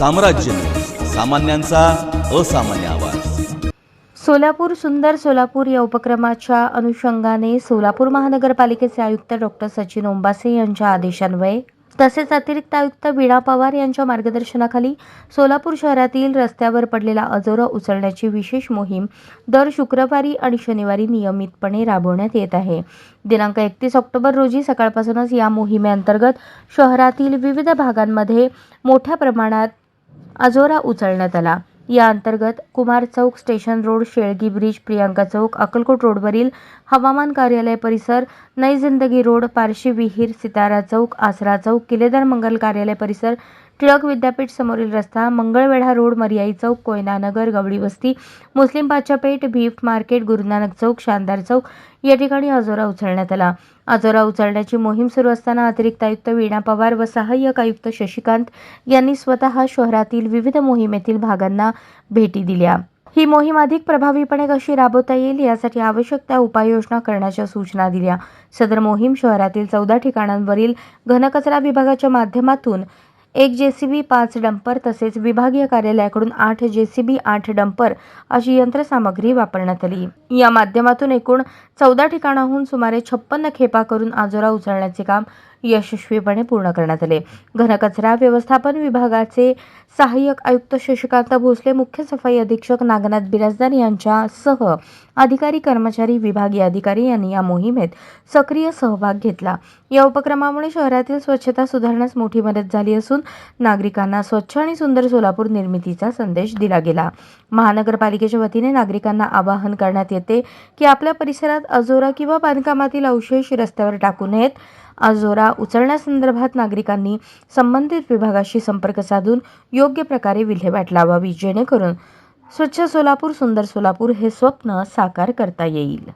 साम्राज्य. सामान्यांचा असामान्य आवाज. सोलापूर सुंदर सोलापूर या उपक्रमाच्या अनुषंगाने सोलापूर महानगरपालिकेचे आयुक्त डॉक्टर सचिन ओंबासे यांच्या आदेशान्वये तसेच अतिरिक्त आयुक्त वीणा पवार यांच्या मार्गदर्शनाखाली सोलापूर शहरातील रस्त्यावर पडलेला अजोरा उचलण्याची विशेष मोहीम दर शुक्रवारी आणि शनिवारी नियमितपणे राबवण्यात येत आहे. दिनांक एकतीस ऑक्टोबर रोजी सकाळपासूनच या मोहिमेअंतर्गत शहरातील विविध भागांमध्ये मोठ्या प्रमाणात अजोरा उचलण्यात आला. या अंतर्गत Kumar Chowk station road Shelgi bridge Priyanka Chowk Akkalkot रोडवरील हवामान कार्यालय परिसर नई जिंदगी रोड पारशी विहीर सितारा चौक आसरा चौक किलेदार मंगल कार्यालय परिसर टिळक विद्यापीठ समोरील रस्ता Mangalvedha road Maryai Chowk Koynanagar Gawali Vasti Muslim Pachapeth भीफ market Guru Nanak चौक शानदार चौक या ठिकाणी अजोरा उचलण्यात आला. अजोरा उचलण्याची मोहीम सुरू असताना अतिरिक्त आयुक्त वीणा पवार व सहाय्यक आयुक्त शशिकांत यांनी स्वतः शहरातील विविध मोहिमेतील भागांना भेटी दिल्या. ही मोहीम अधिक प्रभावीपणे कशी राबवता येईल यासाठी आवश्यक त्या उपाययोजना करण्याच्या सूचना दिल्या. सदर मोहीम शहरातील चौदा ठिकाणांवरील घनकचरा विभागाच्या माध्यमातून एक जेसीबी पाच डंपर तसेच विभागीय कार्यालयाकडून आठ जेसीबी आठ डंपर अशी यंत्रसामग्री वापरण्यात आली. या माध्यमातून एकूण चौदा ठिकाणाहून सुमारे छप्पन्न खेपा करून आजोरा उचलण्याचे काम यशस्वीपणे पूर्ण करण्यात आले. घनकचरा व्यवस्थापन विभागाचे सहाय्यक आयुक्त शशिकांत भोसले मुख्य सफाई अधीक्षक नागनाथ बिराजदार यांच्यासह अधिकारी कर्मचारी विभागीय अधिकारी यांनी या मोहिमेत सक्रिय सहभाग घेतला. या उपक्रमामुळे शहरातील स्वच्छता सुधारण्यास मोठी मदत झाली असून नागरिकांना स्वच्छ आणि सुंदर सोलापूर निर्मितीचा संदेश दिला गेला. महानगरपालिकेच्या वतीने नागरिकांना आवाहन करण्यात येते की आपल्या परिसरात अजोरा किंवा बांधकामातील अवशेष रस्त्यावर टाकू नयेत. आजोरा उचलण्यासंदर्भात नागरिकांनी संबंधित विभागाशी संपर्क साधून योग्य प्रकारे विल्हेवाट लावावी जेणेकरून स्वच्छ सोलापूर सुंदर सोलापूर हे स्वप्न साकार करता येईल.